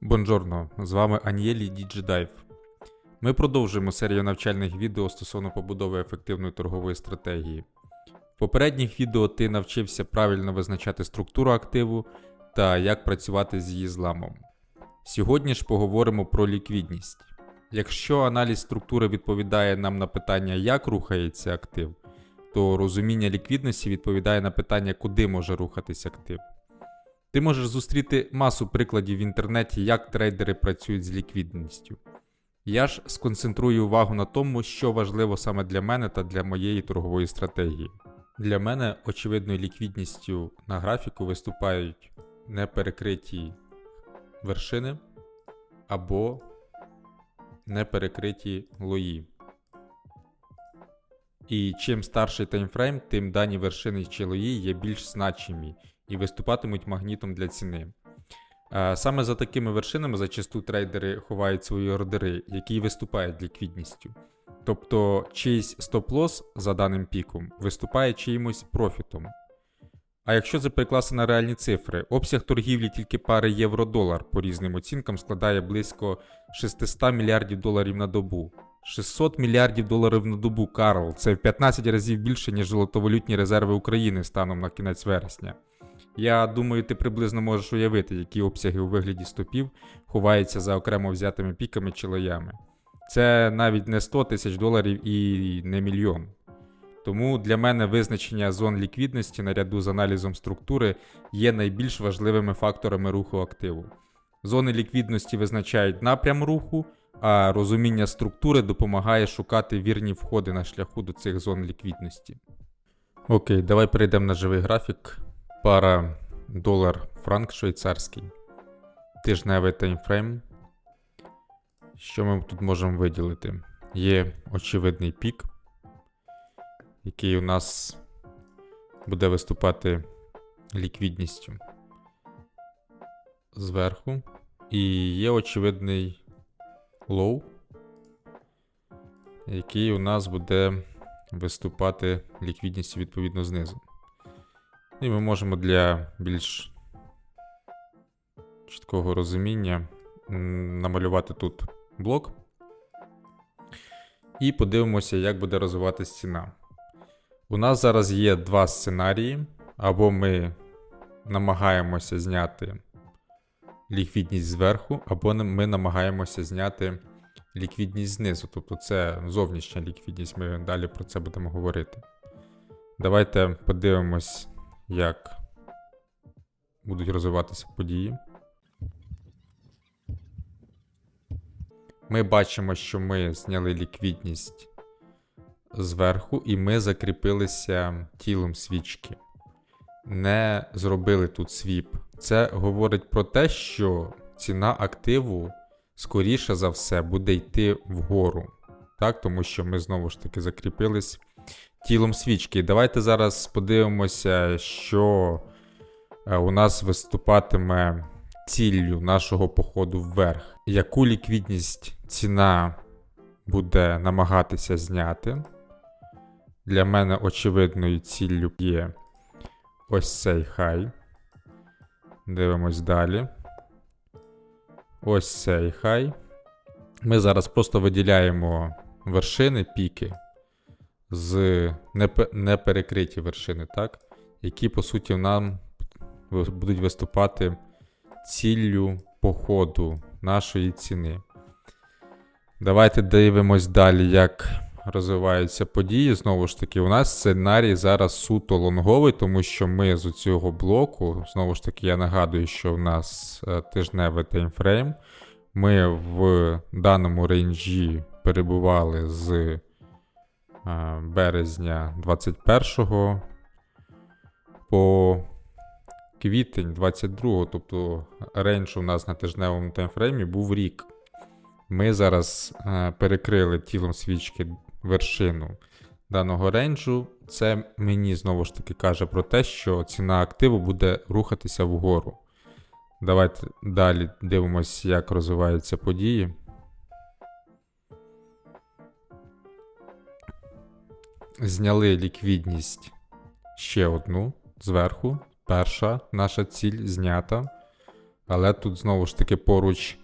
Бонжорно, з вами Анєлі DigiDive. Ми продовжуємо серію навчальних відео стосовно побудови ефективної торгової стратегії. В попередніх відео ти навчився правильно визначати структуру активу та як працювати з її зламом. Сьогодні ж поговоримо про ліквідність. Якщо аналіз структури відповідає нам на питання, як рухається актив, то розуміння ліквідності відповідає на питання, куди може рухатись актив. Ти можеш зустріти масу прикладів в інтернеті, як трейдери працюють з ліквідністю. Я ж сконцентрую увагу на тому, що важливо саме для мене та для моєї торгової стратегії. Для мене очевидною ліквідністю на графіку виступають неперекриті вершини або неперекриті лої. І чим старший таймфрейм, тим дані вершини чи лої є більш значимі і виступатимуть магнітом для ціни. Е, Саме за такими вершинами зачасту трейдери ховають свої ордери, які виступають ліквідністю. Тобто чийсь стоп-лос за даним піком виступає чиїмось профітом. А якщо це на реальні цифри, обсяг торгівлі тільки пари євро-долар по різним оцінкам складає близько 600 мільярдів доларів на добу. 600 мільярдів доларів на добу, Карл, це в 15 разів більше, ніж золотовалютні резерви України станом на кінець вересня. Я думаю, ти приблизно можеш уявити, які обсяги у вигляді стопів ховаються за окремо взятими піками чи лоями. Це навіть не 100 тисяч доларів і не мільйон. Тому для мене визначення зон ліквідності наряду з аналізом структури є найбільш важливими факторами руху активу. Зони ліквідності визначають напрям руху, а розуміння структури допомагає шукати вірні входи на шляху до цих зон ліквідності. Окей, давай перейдемо на живий графік. Пара долар франк швейцарський. Тижневий таймфрейм. Що ми тут можемо виділити? Є очевидний пік, який у нас буде виступати ліквідністю зверху. І є очевидний лоу, який у нас буде виступати ліквідністю відповідно знизу. І ми можемо для більш чіткого розуміння намалювати тут блок. І подивимося, як буде розвиватися ціна. У нас зараз є два сценарії, або ми намагаємося зняти ліквідність зверху, або ми намагаємося зняти ліквідність знизу. Тобто це зовнішня ліквідність, ми далі про це будемо говорити. Давайте подивимось, як будуть розвиватися події. Ми бачимо, що ми зняли ліквідність зверху, і ми закріпилися тілом свічки. Не зробили тут свіп. Це говорить про те, що ціна активу, скоріше за все, буде йти вгору. Так, тому що ми знову ж таки закріпились тілом свічки. Давайте зараз подивимося, що е, у нас виступатиме ціллю нашого походу вверх. Яку ліквідність ціна буде намагатися зняти? Для мене очевидною ціллю є ось цей хай. Дивимось далі. Ось цей хай. Ми зараз просто виділяємо вершини, піки з неперекриті вершини, так? які, по суті, нам будуть виступати ціллю походу нашої ціни. Давайте дивимось далі, як розвиваються події. Знову ж таки, у нас сценарій зараз суто лонговий, тому що ми з цього блоку, знову ж таки, я нагадую, що в нас е, тижневий таймфрейм. Ми в даному рейнджі перебували з березня 21 по квітень 22, тобто рейндж у нас на тижневому таймфреймі був рік. Ми зараз е, перекрили тілом свічки вершину даного рейнджу. Це мені знову ж таки каже про те, що ціна активу буде рухатися вгору. Давайте далі дивимось, як розвиваються події. Зняли ліквідність ще одну зверху. Перша наша ціль знята. Але тут знову ж таки поруч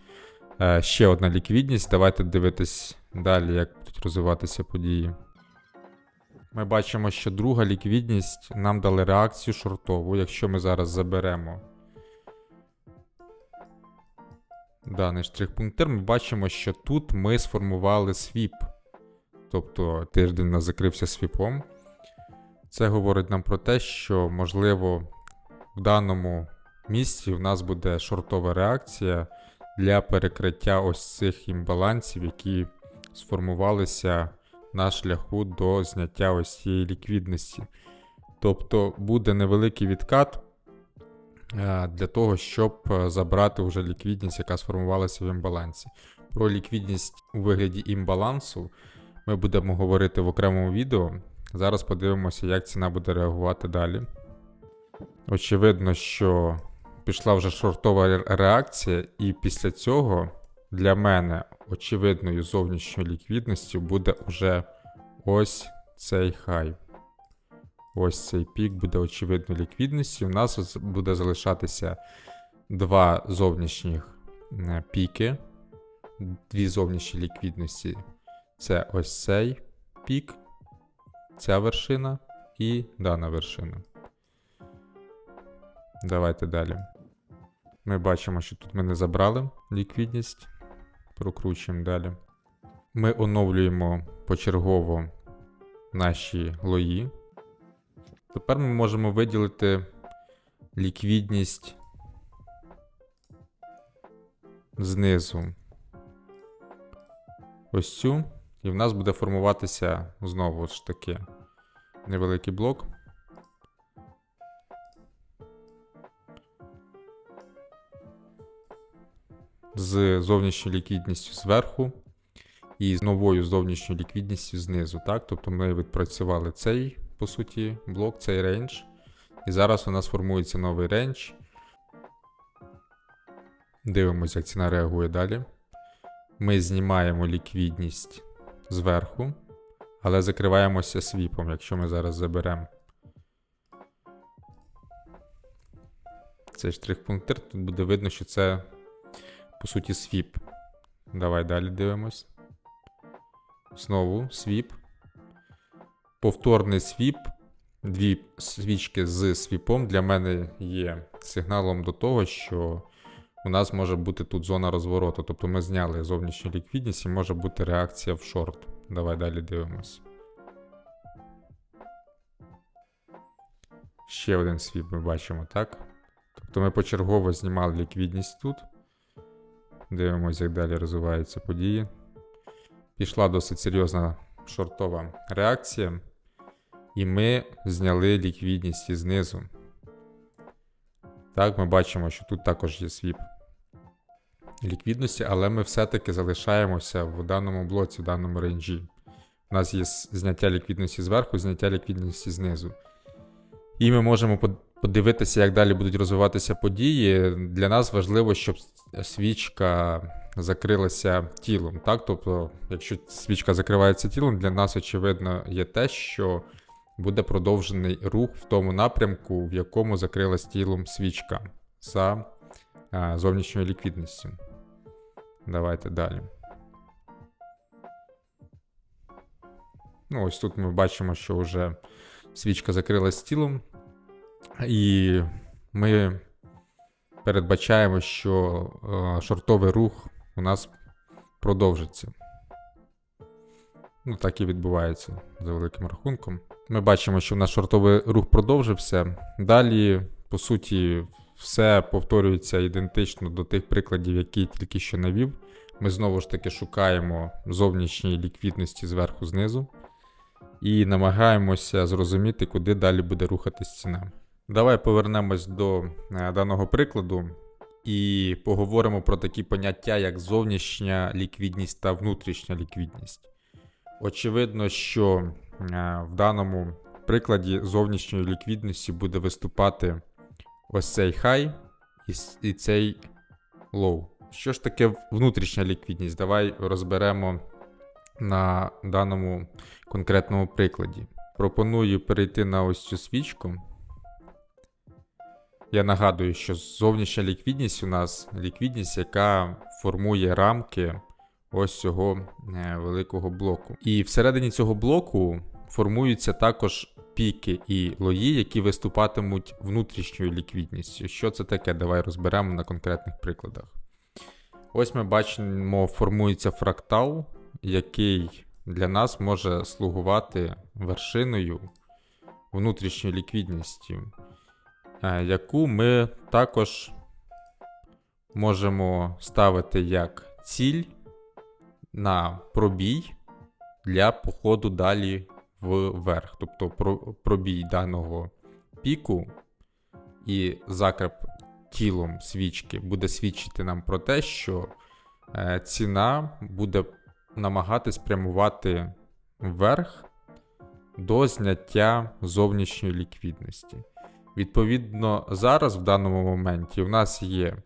е, ще одна ліквідність. Давайте дивитись далі, як будуть розвиватися події. Ми бачимо, що друга ліквідність нам дали реакцію шортову. Якщо ми зараз заберемо даний штрих-пунктир, ми бачимо, що тут ми сформували свіп. Тобто тиждень у закрився свіпом. Це говорить нам про те, що, можливо, в даному місці в нас буде шортова реакція для перекриття ось цих імбалансів, які сформувалися на шляху до зняття ось цієї ліквідності. Тобто буде невеликий відкат е, для того, щоб е, забрати вже ліквідність, яка сформувалася в імбалансі. Про ліквідність у вигляді імбалансу ми будемо говорити в окремому відео. Зараз подивимося, як ціна буде реагувати далі. Очевидно, що пішла вже шортова реакція, і після цього для мене очевидною зовнішньою ліквідністю буде уже ось цей хай. Ось цей пік буде очевидною ліквідністю. У нас буде залишатися два зовнішніх е, піки, дві зовнішні ліквідності. Це ось цей пік, ця вершина і дана вершина. Давайте далі. Ми бачимо, що тут ми не забрали ліквідність. Прокручуємо далі. Ми оновлюємо почергово наші лої. Тепер ми можемо виділити ліквідність знизу. Ось цю. І в нас буде формуватися знову ж таки невеликий блок. З зовнішньою ліквідністю зверху і з новою зовнішньою ліквідністю знизу. Так? Тобто ми відпрацювали цей, по суті, блок, цей рейндж. І зараз у нас формується новий рейндж. Дивимося, як ціна реагує далі. Ми знімаємо ліквідність зверху, але закриваємося свіпом, якщо ми зараз заберемо цей штрих-пунктир, тут буде видно, що це по суті свіп. Давай далі дивимось. Знову свіп. Повторний свіп. Дві свічки з свіпом для мене є сигналом до того, що у нас може бути тут зона розвороту. Тобто ми зняли зовнішню ліквідність і може бути реакція в шорт. Давай далі дивимось. Ще один свіп ми бачимо, так? Тобто ми почергово знімали ліквідність тут. Дивимося, як далі розвиваються події. Пішла досить серйозна шортова реакція. І ми зняли ліквідність із знизу. Так, ми бачимо, що тут також є свіп ліквідності, але ми все-таки залишаємося в даному блоці, в даному рейнджі. У нас є зняття ліквідності зверху, зняття ліквідності знизу. І ми можемо подивитися, як далі будуть розвиватися події. Для нас важливо, щоб свічка закрилася тілом. Так? Тобто, якщо свічка закривається тілом, для нас очевидно є те, що буде продовжений рух в тому напрямку, в якому закрилась тілом свічка за зовнішньою ліквідністю. Давайте далі. Ну, ось тут ми бачимо, що вже свічка закрилась тілом, і ми передбачаємо, що е, шортовий рух у нас продовжиться. Ну, так і відбувається за великим рахунком. Ми бачимо, що в нас шортовий рух продовжився. Далі, по суті, все повторюється ідентично до тих прикладів, які тільки що навів. Ми знову ж таки шукаємо зовнішньої ліквідності зверху знизу і намагаємося зрозуміти, куди далі буде рухатись ціна. Давай повернемось до е, даного прикладу і поговоримо про такі поняття, як зовнішня ліквідність та внутрішня ліквідність. Очевидно, що е, в даному прикладі зовнішньої ліквідності буде виступати ось цей хай і, цей лоу. Що ж таке внутрішня ліквідність? Давай розберемо на даному конкретному прикладі. Пропоную перейти на ось цю свічку. я нагадую, що зовнішня ліквідність у нас ліквідність, яка формує рамки ось цього е, великого блоку. І всередині цього блоку формуються також піки і лої, які виступатимуть внутрішньою ліквідністю. Що це таке? Давай розберемо на конкретних прикладах. Ось ми бачимо, формується фрактал, який для нас може слугувати вершиною внутрішньої ліквідністю, е, яку ми також можемо ставити як ціль на пробій для походу далі вверх. Тобто про- пробій даного піку і закреп тілом свічки буде свідчити нам про те, що е, ціна буде намагатись прямувати вверх до зняття зовнішньої ліквідності. Відповідно, зараз в даному моменті у нас є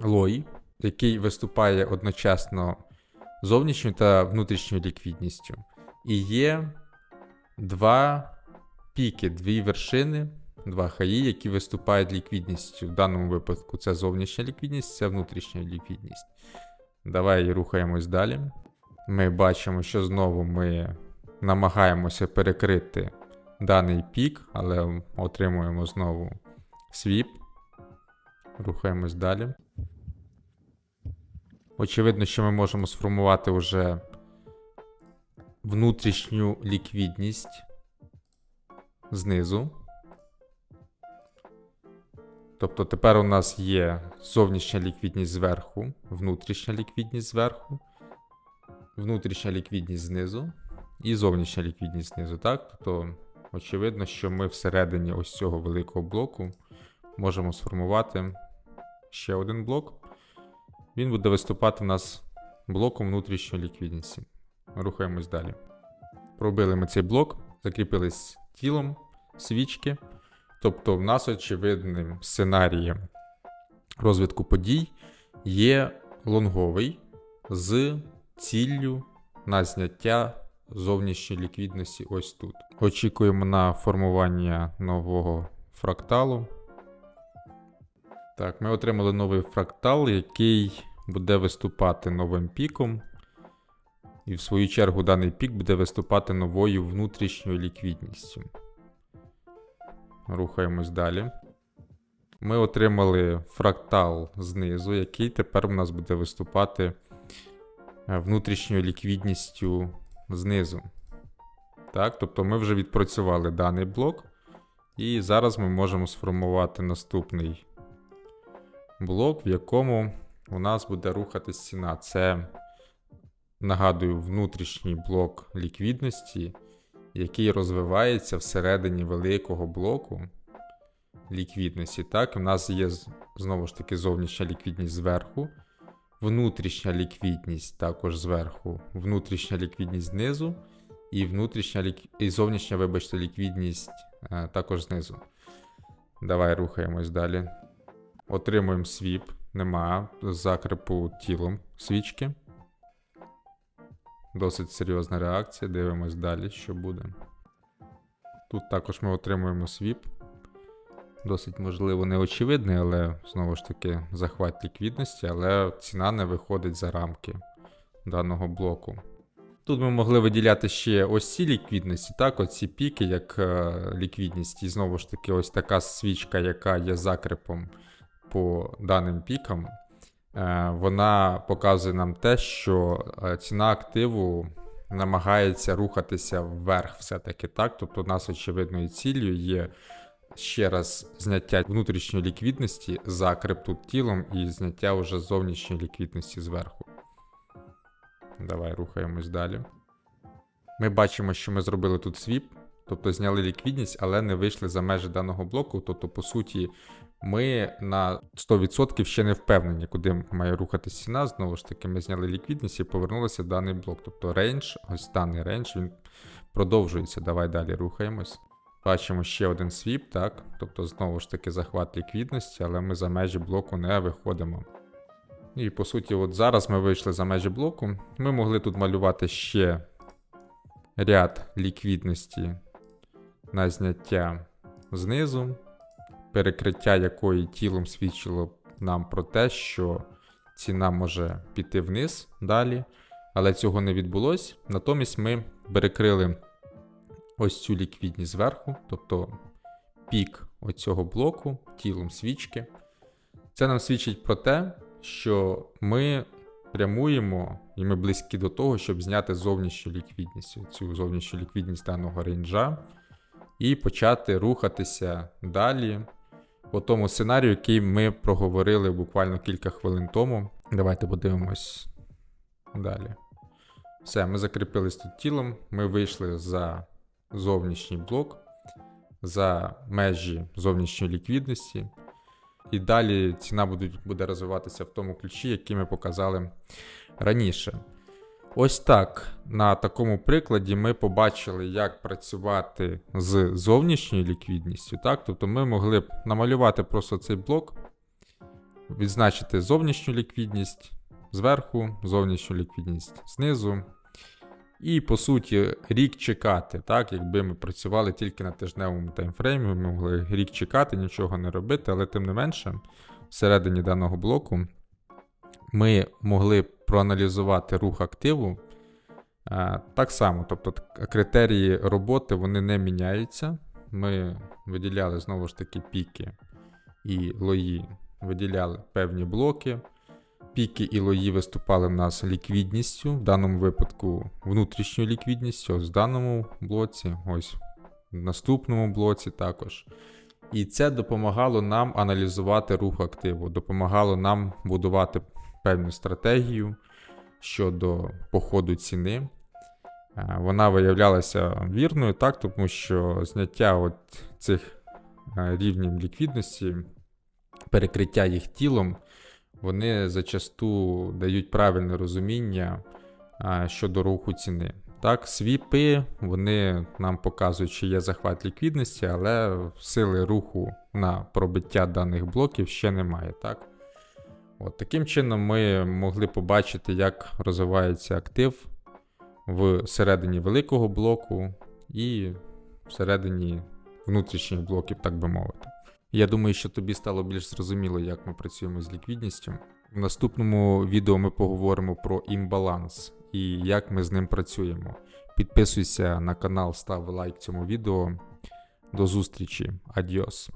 лой, який виступає одночасно зовнішньою та внутрішньою ліквідністю. І є два піки, дві вершини, два хаї, які виступають ліквідністю. В даному випадку це зовнішня ліквідність, це внутрішня ліквідність. Давай рухаємось далі. Ми бачимо, що знову ми намагаємося перекрити даний пік, але отримуємо знову свіп. Рухаємось далі. Очевидно, що ми можемо сформувати вже внутрішню ліквідність знизу. Тобто тепер у нас є зовнішня ліквідність зверху, внутрішня ліквідність зверху, внутрішня ліквідність знизу і зовнішня ліквідність знизу. Так? Тобто, очевидно, що ми всередині ось цього великого блоку можемо сформувати ще один блок. Він буде виступати в нас блоком внутрішньої ліквідності. Рухаємось далі. Пробили ми цей блок, закріпились тілом свічки. Тобто, в нас очевидним сценарієм розвитку подій є лонговий з ціллю на зняття зовнішньої ліквідності ось тут. Очікуємо на формування нового фракталу. Так, ми отримали новий фрактал, який буде виступати новим піком. І в свою чергу даний пік буде виступати новою внутрішньою ліквідністю. Рухаємось далі. Ми отримали фрактал знизу, який тепер у нас буде виступати е, внутрішньою ліквідністю знизу. Так, тобто ми вже відпрацювали даний блок. І зараз ми можемо сформувати наступний блок, в якому у нас буде рухатись ціна. Це, нагадую, внутрішній блок ліквідності, який розвивається всередині великого блоку ліквідності. Так, у нас є знову ж таки зовнішня ліквідність зверху, внутрішня ліквідність також зверху, внутрішня ліквідність знизу, і внутрішня лік... і зовнішня, вибачте, ліквідність е, також знизу. Давай рухаємось далі. Отримуємо свіп, нема закрепу тілом свічки. Досить серйозна реакція. Дивимось далі, що буде. Тут також ми отримуємо свіп. Досить, можливо, неочевидний, але знову ж таки захват ліквідності, але ціна не виходить за рамки даного блоку. Тут ми могли виділяти ще ось ці ліквідності, так, оці піки, як е, ліквідність, і знову ж таки, ось така свічка, яка є закрепом по даним пікам, е, вона показує нам те, що е, ціна активу намагається рухатися вверх, все-таки так. Тобто, у нас очевидною ціллю є ще раз зняття внутрішньої ліквідності закреп тут тілом і зняття вже зовнішньої ліквідності зверху. Давай рухаємось далі. Ми бачимо, що ми зробили тут свіп, тобто зняли ліквідність, але не вийшли за межі даного блоку. Тобто, по суті, ми на 100% ще не впевнені, куди має рухатись ціна. Знову ж таки, ми зняли ліквідність і повернулися в даний блок. Тобто рейндж, ось даний рейндж, він продовжується. Давай далі рухаємось. Бачимо ще один свіп, так? Тобто, знову ж таки, захват ліквідності, але ми за межі блоку не виходимо. І по суті, от зараз ми вийшли за межі блоку. Ми могли тут малювати ще ряд ліквідності на зняття знизу, перекриття якої тілом свідчило нам про те, що ціна може піти вниз далі, але цього не відбулося. Натомість ми перекрили ось цю ліквідність зверху, тобто пік оцього блоку тілом свічки. Це нам свідчить про те, що ми прямуємо і ми близькі до того, щоб зняти зовнішню ліквідність, цю зовнішню ліквідність даного рейнджа, і почати рухатися далі по тому сценарію, який ми проговорили буквально кілька хвилин тому. Давайте подивимось далі. Все, ми закріпились тут тілом, ми вийшли за зовнішній блок, за межі зовнішньої ліквідності. І далі ціна буде, розвиватися в тому ключі, який ми показали раніше. Ось так, на такому прикладі ми побачили, як працювати з зовнішньою ліквідністю. Так? Тобто ми могли б намалювати просто цей блок, відзначити зовнішню ліквідність зверху, зовнішню ліквідність знизу. І, по суті, рік чекати. Так? Якби ми працювали тільки на тижневому таймфреймі, ми могли рік чекати, нічого не робити, але тим не менше, всередині даного блоку ми могли проаналізувати рух активу. е, Так само, тобто критерії роботи вони не міняються. Ми виділяли знову ж таки піки і лої, виділяли певні блоки. Піки і лої виступали в нас ліквідністю, в даному випадку внутрішньою ліквідністю, ось в даному блоці, ось в наступному блоці також. І це допомагало нам аналізувати рух активу, допомагало нам будувати певну стратегію щодо походу ціни. Е, Вона виявлялася вірною, так, тому що зняття от цих е, рівнів ліквідності, перекриття їх тілом, вони зачасту дають правильне розуміння щодо руху ціни. Так, свіпи вони нам показують, що є захват ліквідності, але сили руху на пробиття даних блоків ще немає. Так? От, таким чином ми могли побачити, як розвивається актив всередині великого блоку і всередині внутрішніх блоків, так би мовити. Я думаю, що тобі стало більш зрозуміло, як ми працюємо з ліквідністю. В наступному відео ми поговоримо про імбаланс і як ми з ним працюємо. Підписуйся на канал, став лайк цьому відео. До зустрічі. Адіос.